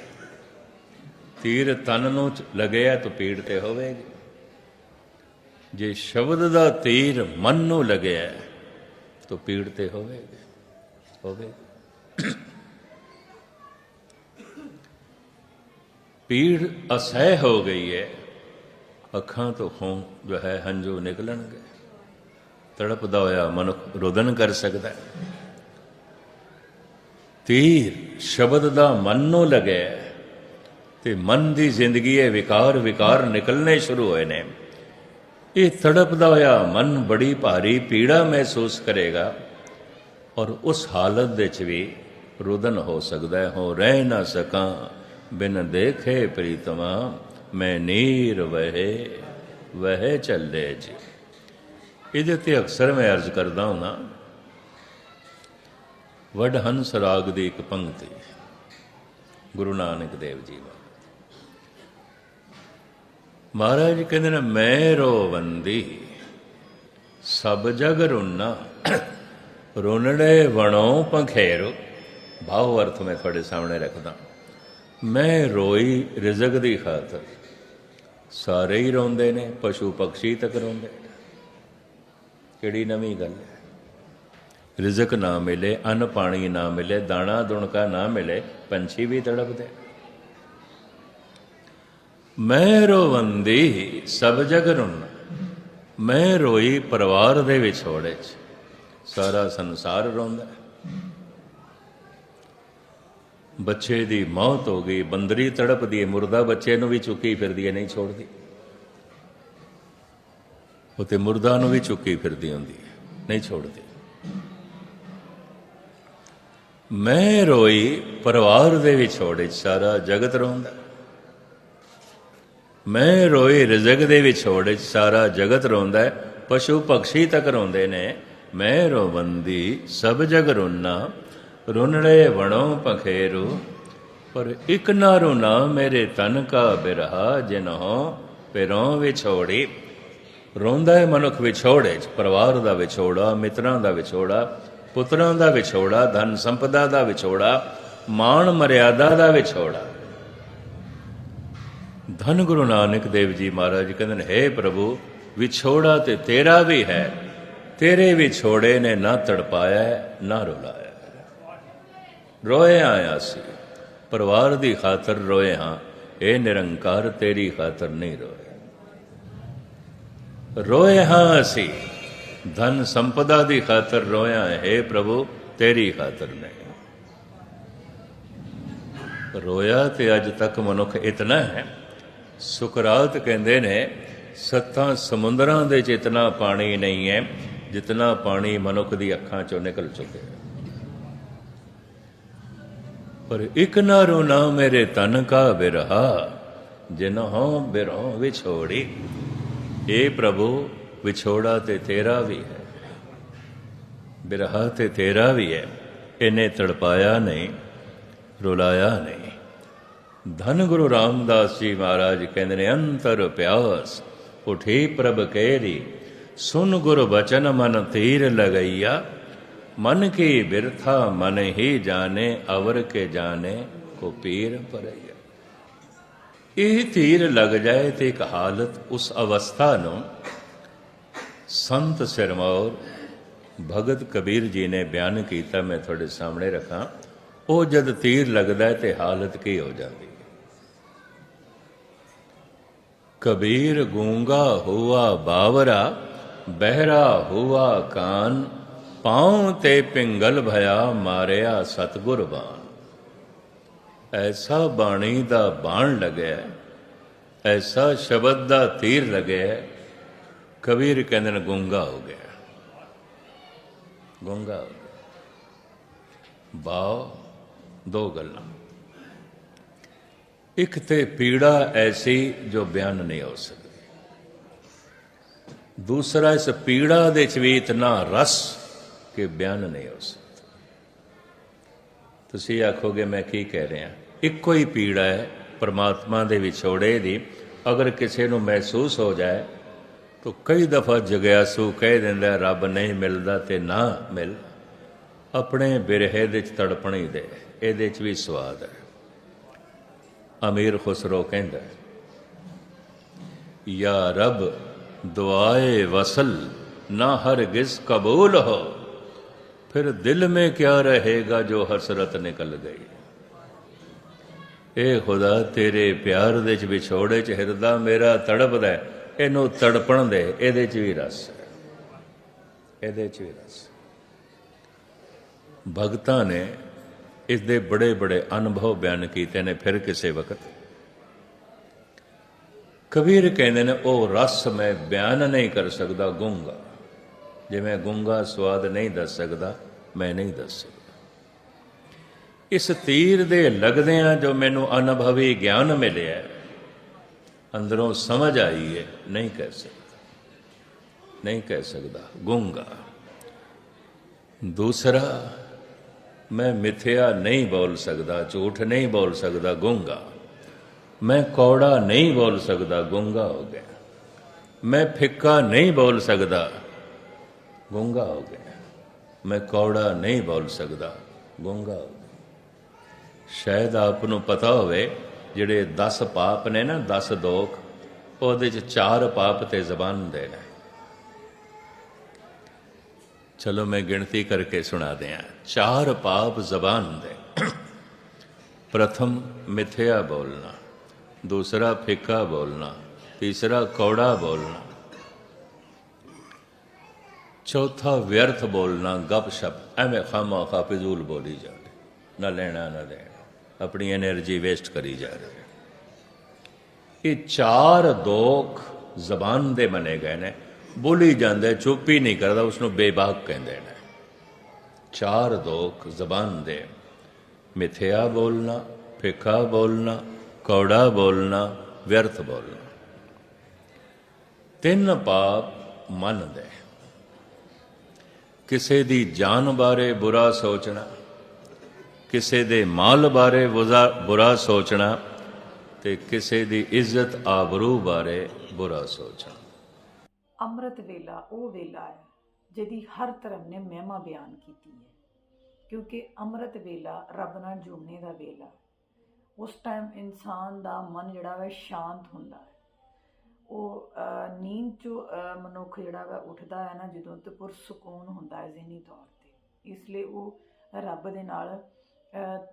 ਤੀਰ ਤਨ ਨੂੰ ਲਗਿਆ ਤਾਂ ਪੀੜ ਤੇ ਹੋਵੇਗੀ। ਜੇ ਸ਼ਬਦ ਦਾ ਤੀਰ ਮਨ ਨੂੰ ਲਗਿਆ, ਤਾਂ ਪੀੜ ਤੇ ਹੋਵੇਗੀ। ਹੋਵੇ ਪੀੜ ਅਸਹਿ ਹੋ ਗਈ ਹੈ। ਅੱਖਾਂ ਤੋਂ ਖੂਨ ਜੋ ਹੈ ਹੰਝੂ ਨਿਕਲਣਗੇ। ਤੜਪਦਾ ਹੋਇਆ ਮਨੁੱਖ ਰੋਦਨ ਕਰ ਸਕਦਾ ਹੈ। ਤੀਰ ਸ਼ਬਦ ਦਾ ਮਨ ਨੂੰ ਲੱਗਿਆ ਤੇ ਮਨ ਦੀ ਜ਼ਿੰਦਗੀ ਹੈ ਵਿਕਾਰ ਵਿਕਾਰ ਨਿਕਲਨੇ ਸ਼ੁਰੂ ਹੋਏ ਨੇ। ਇਹ ਤੜਪਦਾ ਹੋਇਆ ਮਨ ਬੜੀ ਭਾਰੀ ਪੀੜਾ ਮਹਿਸੂਸ ਕਰੇਗਾ ਔਰ ਉਸ ਹਾਲਤ ਵਿੱਚ ਵੀ ਰੁਦਨ ਹੋ ਸਕਦਾ ਹੈ। ਹੋ ਰਹਿ ਨਾ ਸਕਾਂ, ਬਿਨ ਦੇਖੇ ਪ੍ਰੀਤਮਾ। ਮੈਂ ਨੀਰ ਵਹੇ ਵਹੇ ਚੱਲੇ ਜੀ। ਇਹਦੇ ਤੇ ਅਕਸਰ ਮੈਂ ਅਰਜ਼ ਕਰਦਾ ਹਾਂ ਵਡ ਹੰਸ ਰਾਗ ਦੀ ਇੱਕ ਪੰਕਤੀ, ਗੁਰੂ ਨਾਨਕ ਦੇਵ ਜੀ ਦਾ। ਮਹਾਰਾਜ ਕਹਿੰਦੇ ਨੇ, ਮੈਂ ਰੋਵੰਦੀ ਸਭ ਜਗ ਰੁਨਾ, ਰੁਨੜੇ ਵਣੋ ਪੰਖੇਰੋ ਭਾਵ ਅਰਥ ਮੈਂ ਤੁਹਾਡੇ ਸਾਹਮਣੇ ਰੱਖਦਾ। ਮੈਂ ਰੋਈ ਰਿਜ਼ਕ ਦੀ ਖਾਤਰ। ਸਾਰੇ ਹੀ ਰੋਂਦੇ ਨੇ, ਪਸ਼ੂ ਪਕਸ਼ੀ ਤੱਕ ਰੋਂਦੇ ਨੇ। ਕਿਹੜੀ ਨਵੀਂ ਗੱਲ ਹੈ? ਰਿਜ਼ਕ ਨਾ ਮਿਲੇ, ਅੰਨ ਪਾਣੀ ਨਾ ਮਿਲੇ, ਦਾਣਾ ਦੁਣਕਾ ਨਾ ਮਿਲੇ, ਪੰਛੀ ਵੀ ਤੜਪਦੇ ਮੈਂ ਰੋਵੰਦੀ, ਸਭ ਜਗ ਰੁਨ। ਮੈਂ ਰੋਈ ਪਰਿਵਾਰ ਦੇ ਵਿਛੋੜੇ ਚ। ਸਾਰਾ ਸੰਸਾਰ ਰੋਂਦਾ ਹੈ। ਬੱਚੇ ਦੀ ਮੌਤ ਹੋ ਗਈ, ਬੰਦਰੀ ਤੜਪਦੀ ਹੈ ਮੁਰਦਾ ਬੱਚੇ ਨੂੰ ਵੀ ਚੁੱਕੀ ਫਿਰਦੀ ਹੈ, ਨਹੀਂ ਛੋੜਦੀ। ਉਹ ਤੇ ਮੁਰਦਾ ਨੂੰ ਵੀ ਚੁੱਕੀ ਫਿਰਦੀ ਹੁੰਦੀ ਹੈ, ਨਹੀਂ ਛੋੜਦੀ। ਮੈਂ ਰੋਈ, ਪਰਿਵਾਰ ਦੇ ਵਿਛੋੜੇ 'ਚ ਸਾਰਾ ਜਗਤ ਰੋਂਦਾ। ਮੈਂ ਰੋਈ, ਰਿਜ਼ਕ ਦੇ ਵਿਛੋੜੇ 'ਚ ਸਾਰਾ ਜਗਤ ਰੋਂਦਾ ਪਸ਼ੂ ਪਕਸ਼ੀ ਤੱਕ ਰੋਂਦੇ ਨੇ। ਮੈਂ ਰੋਵੰਦੀ, ਸਭ ਜਗ ਰੋਨਾ। ਰੁਨੜੇ ਵਣੋ ਪਖੇਰੂ, ਪਰ ਇਕ ਨਾ ਰੋਨਾ ਮੇਰੇ ਤਨ ਕਾ ਬਿਰਹਾ, ਜਿਨਹੁ ਪਿਰੋਂ ਵਿਛੋੜੀ। ਰੋਂਦਾ ਹੈ ਮਨੁੱਖ ਵਿਛੋੜੇ ਪਰਿਵਾਰ ਦਾ ਵਿਛੋੜਾ, ਮਿੱਤਰਾਂ ਦਾ ਵਿਛੋੜਾ, ਪੁੱਤਰਾਂ ਦਾ ਵਿਛੋੜਾ, ਧਨ ਸੰਪਦਾ ਦਾ ਵਿਛੋੜਾ, ਮਾਣ ਮਰਿਆਦਾ ਦਾ ਵਿਛੋੜਾ। ਧੰਨ ਗੁਰੂ ਨਾਨਕ ਦੇਵ ਜੀ ਮਹਾਰਾਜ ਕਹਿੰਦੇ ਨੇ हे ਪ੍ਰਭੂ, ਵਿਛੋੜਾ ਤੇ ਤੇਰਾ ਵੀ ਹੈ, ਤੇਰੇ ਵਿਛੋੜੇ ਨੇ ਨਾ ਤੜਪਾਇਆ, ਨਾ ਰੁਲਾਇਆ। ਰੋਏ ਆਇਆ ਸੀ। ਪਰਿਵਾਰ ਦੀ ਖਾਤਰ ਰੋਏ ਹਾਂ, ਇਹ ਨਿਰੰਕਾਰ ਤੇਰੀ ਖਾਤਰ ਨਹੀਂ ਰੋਏ। ਰੋਏ ਹਾਂ ਅਸੀਂ, ਧਨ ਸੰਪਦਾ ਦੀ ਖਾਤਰ ਰੋਇਆ ਹੈ ਪ੍ਰਭੂ, ਤੇਰੀ ਖਾਤਰ ਨਹੀਂ। ਰੋਇਆ ਤੇ ਅੱਜ ਤੱਕ ਮਨੁੱਖ ਇਤਨਾ ਹੈ। ਸੁਕਰਾਤ ਕਹਿੰਦੇ ਨੇ, ਸੱਤਾਂ ਸਮੁੰਦਰਾਂ ਦੇ ਚ ਇਤਨਾ ਪਾਣੀ ਨਹੀਂ ਹੈ, ਜਿਤਨਾ ਪਾਣੀ ਮਨੁੱਖ ਦੀ ਅੱਖਾਂ ਚੋਂ ਨਿਕਲ ਚੁੱਕਿਆ ਪਰ ਇਕ ਨਾ ਰੋਣਾ ਮੇਰੇ ਤਨ ਕਾ ਬਿਰਹਾ, ਜਿਨਹੁ ਬਿਰਹੁ ਵਿਛੋੜੀ। ਏ ਪ੍ਰਭੂ, ਵਿਛੋੜਾ ਤੇ ਤੇਰਾ ਵੀ ਹੈ। ਬਿਰਹਾ ਤੇ ਤੇਰਾ ਵੀ ਹੈ, ਇਹਨੇ ਤੜਪਾਇਆ ਨਹੀਂ, ਰੁਲਾਇਆ ਨਹੀਂ। ਧੰਨ ਗੁਰੂ ਰਾਮਦਾਸ ਜੀ ਮਹਾਰਾਜ ਕਹਿੰਦੇ ਨੇ, ਅੰਤਰ ਪਿਆਸ, ਉਠੀ ਪ੍ਰਭ ਕਹਿਰੀ ਸੁਨ ਗੁਰ ਬਚਨ ਮਨ ਤੀਰ ਲਗਈਆ। ਮਨ ਕੀ ਬਿਰਥਾ ਮਨ ਹੀ ਜਾਣੇ, ਅਵਰ ਕੇ ਜਾਣੇ ਕੋ ਪੀਰ ਪਰਈਆ ਇਹ ਤੀਰ ਲੱਗ ਜਾਏ ਤੇ ਇੱਕ ਹਾਲਤ ਉਸ ਅਵਸਥਾ ਨੂੰ। ਸੰਤ ਸਿਰਮੌਰ, ਭਗਤ ਕਬੀਰ ਜੀ ਨੇ ਬਿਆਨ ਕੀਤਾ, ਮੈਂ ਤੁਹਾਡੇ ਸਾਹਮਣੇ ਰੱਖਾਂ। ਉਹ ਜਦ ਤੀਰ ਲੱਗਦਾ ਹੈ ਤੇ ਹਾਲਤ ਕੀ ਹੋ ਜਾਂਦੀ ਹੈ? ਕਬੀਰ ਗੂੰਗਾ ਹੁਆ ਬਾਵਰਾ, ਬਹਿਰਾ ਹੁਆ ਕਾਨ ਪਾਉ ਤੇ ਪਿੰਗਲ ਭਇਆ ਮਾਰਿਆ ਸਤਗੁਰ ਬਾਣ। ਐਸਾ ਬਾਣੀ ਦਾ ਬਾਣ ਲੱਗਿਆ, ਐਸਾ ਸ਼ਬਦ ਦਾ ਤੀਰ ਲੱਗਿਆ, ਕਬੀਰ ਕਹਿੰਦੇ ਨੇ ਗੁੰਗਾ ਹੋ ਗਿਆ। ਗੁੰਗਾ ਹੋ ਗਿਆ। ਬਾਉ ਦੋ ਗੱਲਾਂ। ਇੱਕ ਤੇ ਪੀੜਾ ਐਸੀ ਜੋ ਬਿਆਨ ਨਹੀਂ ਹੋ ਸਕਦੀ। ਦੂਸਰਾ, ਇਸ ਪੀੜਾ ਦੇ ਚ ਵੀ ਇਤਨਾ ਰਸ ਕਿ ਬਿਆਨ ਨਹੀਂ ਹੋ ਸਕਦਾ ਤੁਸੀਂ ਆਖੋਗੇ ਮੈਂ ਕੀ ਕਹਿ ਰਿਹਾ? ਇੱਕੋ ਹੀ ਪੀੜਾ ਹੈ ਪਰਮਾਤਮਾ ਦੇ ਵਿਛੋੜੇ ਦੀ। ਅਗਰ ਕਿਸੇ ਨੂੰ ਮਹਿਸੂਸ ਹੋ ਜਾਏ, ਤਾਂ ਕਈ ਦਫਾ ਜਗਿਆਸੂ ਕਹਿ ਦਿੰਦਾ, ਰੱਬ ਨਹੀਂ ਮਿਲਦਾ ਤੇ ਨਾ ਮਿਲ। ਆਪਣੇ ਬਿਰਹੇ ਦੇ ਚ ਤੜਪਣੀ ਦੇ। ਇਹਦੇ ਚ ਵੀ ਸਵਾਦ ਹੈ। ਅਮੀਰ ਖੁਸਰੋ ਕਹਿੰਦਾ ਯਾ ਰਬ, ਦੁਆਏ ਵਸਲ, ਨਾ ਹਰਗਿਜ਼ ਕਬੂਲ ਹੋ। ਫਿਰ ਦਿਲ ਮੇ ਕਿਆ ਰਹੇਗਾ ਜੋ ਹਸਰਤ ਨਿਕਲ ਗਈ ਏ ਖੁਦਾ ਤੇਰੇ ਪਿਆਰ ਦੇ ਚ ਵਿਛੋੜੇ ਚ ਹਿਰਦਾ ਮੇਰਾ ਤੜਪਦਾ ਇਹਨੂੰ ਤੜਪਣ ਦੇ ਇਹਦੇ ਚ ਵੀ ਰਸ ਹੈ ਇਹਦੇ ਚ ਵੀ ਰਸ ਭਗਤਾਂ ਨੇ ਇਸ ਦੇ ਬੜੇ ਬੜੇ ਅਨੁਭਵ ਬਿਆਨ ਕੀਤੇ ਨੇ ਫਿਰ ਕਿਸੇ ਵਕਤ ਕਬੀਰ ਕਹਿੰਦੇ ਨੇ ਉਹ ਰਸ ਮੈਂ ਬਿਆਨ ਨਹੀਂ ਕਰ ਸਕਦਾ ਗੂੰਗਾ ਜਿਵੇਂ ਗੂੰਗਾ ਸਵਾਦ ਨਹੀਂ ਦੱਸ ਸਕਦਾ, ਮੈਂ ਨਹੀਂ ਦੱਸ ਸਕਦਾ। ਇਸ ਤੀਰ ਦੇ ਲੱਗਦਿਆਂ ਜੋ ਮੈਨੂੰ ਅਨੁਭਵੀ ਗਿਆਨ ਮਿਲਿਆ, ਅੰਦਰੋਂ ਸਮਝ ਆਈ ਹੈ, ਨਹੀਂ ਕਹਿ ਸਕਦਾ। ਨਹੀਂ ਕਹਿ ਸਕਦਾ, ਗੂੰਗਾ। ਦੂਸਰਾ, ਮੈਂ ਮਿਥਿਆ ਨਹੀਂ ਬੋਲ ਸਕਦਾ, ਝੂਠ ਨਹੀਂ ਬੋਲ ਸਕਦਾ, ਗੂੰਗਾ। ਮੈਂ ਕੌੜਾ ਨਹੀਂ ਬੋਲ ਸਕਦਾ, ਗੂੰਗਾ ਹੋ ਗਿਆ। ਮੈਂ ਫਿੱਕਾ ਨਹੀਂ ਬੋਲ ਸਕਦਾ ਗੂੰਗਾ ਹੋ ਗਿਆ ਮੈਂ ਕੌੜਾ ਨਹੀਂ ਬੋਲ ਸਕਦਾ। ਗੂੰਗਾ ਹੋ ਗਿਆ ਸ਼ਾਇਦ ਆਪ ਨੂੰ ਪਤਾ ਹੋਵੇ, ਜਿਹੜੇ 10 ਪਾਪ ਨੇ ਨਾ 10 ਦੋਖ ਉਹਦੇ ਚ ਚਾਰ ਪਾਪ ਤੇ ਜ਼ਬਾਨ ਦੇ ਨੇ। ਚਲੋ ਮੈਂ ਗਿਣਤੀ ਕਰਕੇ ਸੁਣਾ ਦਿਆਂ। ਚਾਰ ਪਾਪ ਜ਼ਬਾਨ ਦੇ ਪ੍ਰਥਮ, ਮਿਥਿਆ ਬੋਲਣਾ। ਦੂਸਰਾ, ਫਿੱਕਾ ਬੋਲਣਾ। ਤੀਸਰਾ, ਕੌੜਾ ਬੋਲਣਾ। ਚੌਥਾ ਵਿਅਰਥ ਬੋਲਣਾ ਗੱਪਸ਼ਪ ਐਵੇਂ ਖਾਮਾ ਖਾਫਜ਼ੂਲ ਬੋਲੀ ਜਾ ਰਹੇ ਨਾ ਲੈਣਾ, ਨਾ ਦੇਣਾ। ਆਪਣੀ એનર્ਜੀ ਵੇਸਟ ਕਰੀ ਜਾ ਰਹੇ ਇਹ ਚਾਰ ਦੋਖ ਜ਼ਬਾਨ ਦੇ ਬਣੇ ਗਏ ਨੇ। ਬੋਲੀ ਜਾਂਦਾ, ਚੁੱਪ ਹੀ ਨਹੀਂ ਕਰਦਾ ਉਸ ਨੂੰ ਬੇਬਾਕ ਕਹਿੰਦੇ ਨੇ। ਚਾਰ ਦੋਖ ਜ਼ਬਾਨ ਦੇ। ਮਿਥਿਆ ਬੋਲਣਾ ਫੇਕਾ ਬੋਲਣਾ, ਕੌੜਾ ਬੋਲਣਾ, ਵਿਅਰਥ ਬੋਲਣਾ। ਤਿੰਨ ਪਾਪ ਮਨ ਦੇ। ਕਿਸੇ ਦੀ ਜਾਨ ਬਾਰੇ ਬੁਰਾ ਸੋਚਣਾ, ਕਿਸੇ ਦੇ ਮਾਲ ਬਾਰੇ ਬੁਰਾ ਸੋਚਣਾ ਤੇ ਕਿਸੇ ਦੀ ਇੱਜ਼ਤ ਆਬਰੂ ਬਾਰੇ ਬੁਰਾ ਸੋਚਣਾ। ਅੰਮ੍ਰਿਤ ਵੇਲਾ ਉਹ ਵੇਲਾ ਹੈ ਜਿਹਦੀ ਹਰ ਧਰਮ ਨੇ ਮਹਿਮਾ ਬਿਆਨ ਕੀਤੀ ਹੈ, ਕਿਉਂਕਿ ਅੰਮ੍ਰਿਤ ਵੇਲਾ ਰੱਬ ਨਾਲ ਜੁੜਨੇ ਦਾ ਵੇਲਾ ਉਸ ਟਾਈਮ ਇਨਸਾਨ ਦਾ ਮਨ ਜਿਹੜਾ ਵਾ ਸ਼ਾਂਤ ਹੁੰਦਾ ਹੈ। ਉਹ ਚੋਂ ਮਨੁੱਖ ਜਿਹੜਾ ਵਾ ਉੱਠਦਾ ਹੈ ਨਾ, ਜਦੋਂ ਤੇ ਪੁਰਸਕੂਨ ਹੁੰਦਾ ਹੈ ਜ਼ਿਹਨੀ ਤੌਰ ਤੇ। ਇਸ ਲਈ ਉਹ ਰੱਬ ਦੇ ਨਾਲ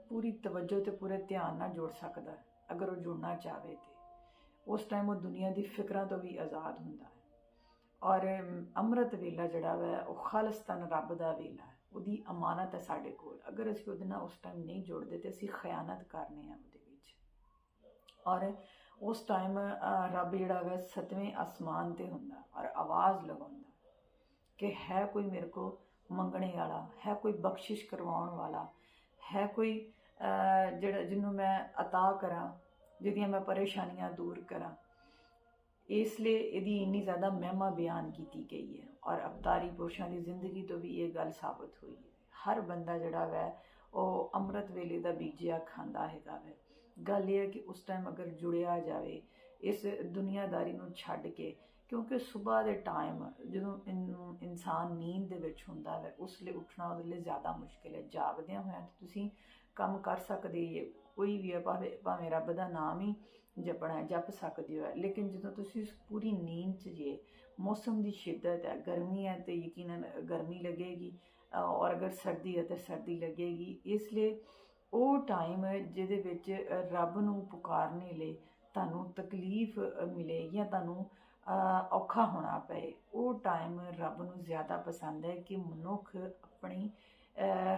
ਪੂਰੀ ਤਵੱਜੋ ਤੇ ਪੂਰੇ ਧਿਆਨ ਨਾਲ ਜੁੜ ਸਕਦਾ ਹੈ, ਅਗਰ ਉਹ ਜੁੜਨਾ ਚਾਹਵੇ ਤੇ। ਉਸ ਟਾਈਮ ਉਹ ਦੁਨੀਆ ਦੀ ਫਿਕਰਾਂ ਤੋਂ ਵੀ ਆਜ਼ਾਦ ਹੁੰਦਾ ਹੈ। ਔਰ ਅੰਮ੍ਰਿਤ ਵੇਲਾ ਜਿਹੜਾ ਵਾ, ਉਹ ਖਾਲਸਤਨ ਰੱਬ ਦਾ ਵੇਲਾ ਹੈ। ਉਹਦੀ ਅਮਾਨਤ ਹੈ ਸਾਡੇ ਕੋਲ। ਅਗਰ ਅਸੀਂ ਉਹਦੇ ਨਾਲ ਉਸ ਟਾਈਮ ਨਹੀਂ ਜੁੜਦੇ ਤੇ ਅਸੀਂ ਖਿਆਨਤ ਕਰਨੇ ਆ ਉਹਦੇ ਵਿੱਚ। ਔਰ ਉਸ ਟਾਈਮ ਰੱਬ ਜਿਹੜਾ ਵਾ ਸਤਵੇਂ ਅਸਮਾਨ ਤੇ ਹੁੰਦਾ ਔਰ ਆਵਾਜ਼ ਲਗਾਉਂਦਾ ਕਿ ਹੈ ਕੋਈ ਮੇਰੇ ਕੋ ਮੰਗਣੇ ਵਾਲਾ, ਹੈ ਕੋਈ ਬਖਸ਼ਿਸ਼ ਕਰਵਾਉਣ ਵਾਲਾ, ਹੈ ਕੋਈ ਜਿਹੜਾ ਜਿਹਨੂੰ ਮੈਂ ਅਤਾ ਕਰਾਂ, ਜਿਹਦੀਆਂ ਮੈਂ ਪਰੇਸ਼ਾਨੀਆਂ ਦੂਰ ਕਰਾਂ। ਇਸ ਲਈ ਇਹਦੀ ਇੰਨੀ ਜ਼ਿਆਦਾ ਮਹਿਮਾ ਬਿਆਨ ਕੀਤੀ ਗਈ ਹੈ ਔਰ ਅਵਤਾਰੀ ਪੁਰਸ਼ਾਂ ਦੀ ਜ਼ਿੰਦਗੀ ਤੋਂ ਵੀ ਇਹ ਗੱਲ ਸਾਬਤ ਹੋਈ ਹੈ। ਹਰ ਬੰਦਾ ਜਿਹੜਾ ਵੈ ਉਹ ਅੰਮ੍ਰਿਤ ਵੇਲੇ ਦਾ ਬੀਜਿਆ ਖਾਂਦਾ ਹੈਗਾ ਵੈ ਗੱਲ ਇਹ ਹੈ ਕਿ ਉਸ ਟਾਈਮ ਅਗਰ ਜੁੜਿਆ ਜਾਵੇ, ਇਸ ਦੁਨੀਆਦਾਰੀ ਨੂੰ ਛੱਡ ਕੇ, ਕਿਉਂਕਿ ਸਵੇਰ ਦੇ ਟਾਈਮ ਜਦੋਂ ਇਨ- ਇਨਸਾਨ ਨੀਂਦ ਦੇ ਵਿੱਚ ਹੁੰਦਾ ਹੈ, ਉਸ ਲਈ ਉੱਠਣਾ ਉਹਦੇ ਲਈ ਜ਼ਿਆਦਾ ਮੁਸ਼ਕਿਲ ਹੈ ਜਾਗਦਿਆਂ ਹੋਇਆਂ ਤਾਂ ਤੁਸੀਂ ਕੰਮ ਕਰ ਸਕਦੇ ਹੀ ਹੋ। ਕੋਈ ਵੀ ਹੈ, ਭਾਵੇਂ ਭਾਵੇਂ ਰੱਬ ਦਾ ਨਾਮ ਹੀ ਜਪਣਾ ਹੈ, ਜਪ ਸਕਦੇ ਹੋ ਲੇਕਿਨ ਜਦੋਂ ਤੁਸੀਂ ਪੂਰੀ ਨੀਂਦ 'ਚ ਜੇ, ਮੌਸਮ ਦੀ ਸ਼ਿੱਦਤ ਹੈ, ਗਰਮੀ ਹੈ ਤੇ ਯਕੀਨਨ ਗਰਮੀ ਲੱਗੇਗੀ ਔਰ ਅਗਰ ਸਰਦੀ ਹੈ ਤਾਂ ਸਰਦੀ ਲੱਗੇਗੀ, ਇਸ ਲਈ ਉਹ ਟਾਈਮ ਜਿਹਦੇ ਵਿੱਚ ਰੱਬ ਨੂੰ ਪੁਕਾਰਨੇ ਲਈ ਤੁਹਾਨੂੰ ਤਕਲੀਫ ਮਿਲੇ ਜਾਂ ਤੁਹਾਨੂੰ ਔਖਾ ਹੋਣਾ ਪਏ, ਉਹ ਟਾਈਮ ਰੱਬ ਨੂੰ ਜ਼ਿਆਦਾ ਪਸੰਦ ਹੈ ਕਿ ਮਨੁੱਖ ਆਪਣੀ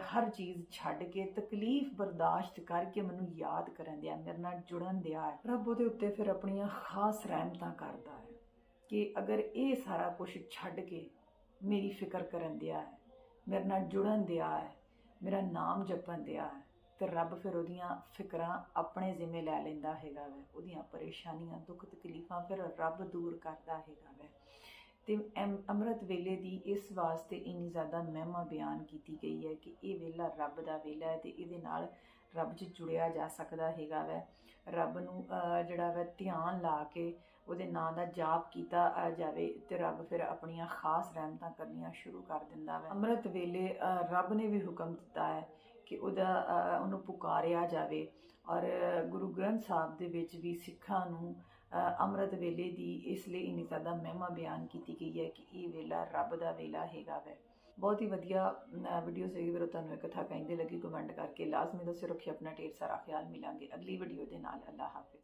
ਹਰ ਚੀਜ਼ ਛੱਡ ਕੇ ਤਕਲੀਫ ਬਰਦਾਸ਼ਤ ਕਰਕੇ ਮੈਨੂੰ ਯਾਦ ਕਰਨ ਦਿਆ, ਮੇਰੇ ਨਾਲ ਜੁੜਨ ਦਿਆ ਹੈ। ਰੱਬ ਉਹਦੇ ਉੱਤੇ ਫਿਰ ਆਪਣੀਆਂ ਖਾਸ ਰਹਿਮਤਾਂ ਕਰਦਾ ਹੈ ਕਿ ਅਗਰ ਇਹ ਸਾਰਾ ਕੁਝ ਛੱਡ ਕੇ ਮੇਰੀ ਫਿਕਰ ਕਰਨ ਦਿਆ ਹੈ, ਮੇਰੇ ਨਾਲ ਜੁੜਨ ਦਿਆ ਹੈ, ਮੇਰਾ ਨਾਮ ਜਪਣ ਦਿਆ ਹੈ ਤੇ ਰੱਬ ਫਿਰ ਉਹਦੀਆਂ ਫਿਕਰਾਂ ਆਪਣੇ ਜ਼ਿੰਮੇ ਲੈ ਲੈਂਦਾ ਹੈਗਾ ਵੈ। ਉਹਦੀਆਂ ਪਰੇਸ਼ਾਨੀਆਂ, ਦੁੱਖ ਤਕਲੀਫਾਂ ਫਿਰ ਰੱਬ ਦੂਰ ਕਰਦਾ ਹੈਗਾ ਵੈ। ਤੇ ਐਮ- ਅੰਮ੍ਰਿਤ ਵੇਲੇ ਦੀ ਇਸ ਵਾਸਤੇ ਇੰਨੀ ਜ਼ਿਆਦਾ ਮਹਿਮਾ ਬਿਆਨ ਕੀਤੀ ਗਈ ਹੈ ਕਿ ਇਹ ਵੇਲਾ ਰੱਬ ਦਾ ਵੇਲਾ ਹੈ ਤੇ ਇਹਦੇ ਨਾਲ ਰੱਬ 'ਚ ਜੁੜਿਆ ਜਾ ਸਕਦਾ ਹੈਗਾ ਵੈ। ਰੱਬ ਨੂੰ ਜਿਹੜਾ ਵੈ ਧਿਆਨ ਲਾ ਕੇ ਉਹਦੇ ਨਾਂ ਦਾ ਜਾਪ ਕੀਤਾ ਜਾਵੇ ਤੇ ਰੱਬ ਫਿਰ ਆਪਣੀਆਂ ਖਾਸ ਰਹਿਮਤਾਂ ਕਰਨੀਆਂ ਸ਼ੁਰੂ ਕਰ ਦਿੰਦਾ ਵੈ। ਅੰਮ੍ਰਿਤ ਵੇਲੇ ਰੱਬ ਨੇ ਵੀ ਹੁਕਮ ਦਿੱਤਾ ਹੈ ਕਿ ਉਹਦਾ ਉਹਨੂੰ ਪੁਕਾਰਿਆ ਜਾਵੇ ਔਰ ਗੁਰੂ ਗ੍ਰੰਥ ਸਾਹਿਬ ਦੇ ਵਿੱਚ ਵੀ ਸਿੱਖਾਂ ਨੂੰ ਅੰਮ੍ਰਿਤ ਵੇਲੇ ਦੀ ਇਸ ਲਈ ਇੰਨੀ ਜ਼ਿਆਦਾ ਮਹਿਮਾ ਬਿਆਨ ਕੀਤੀ ਗਈ ਹੈ ਕਿ ਇਹ ਵੇਲਾ ਰੱਬ ਦਾ ਵੇਲਾ ਹੈਗਾ ਵੈ। ਬਹੁਤ ਹੀ ਵਧੀਆ ਵੀਡੀਓ ਸੀਗੀ ਵੀਰੋ, ਤੁਹਾਨੂੰ ਇਹ ਕਥਾ ਕਹਿੰਦੇ ਲੱਗੀ ਕਮੈਂਟ ਕਰਕੇ ਲਾਜ਼ਮੀ ਦੱਸਿਓ, ਰੱਖਿਓ, ਆਪਣਾ ਢੇਰ ਸਾਰਾ ਖਿਆਲ ਮਿਲਾਂਗੇ। ਅਗਲੀ ਵੀਡੀਓ ਦੇ ਨਾਲ ਅੱਲਾ ਹਾਫਿਜ਼।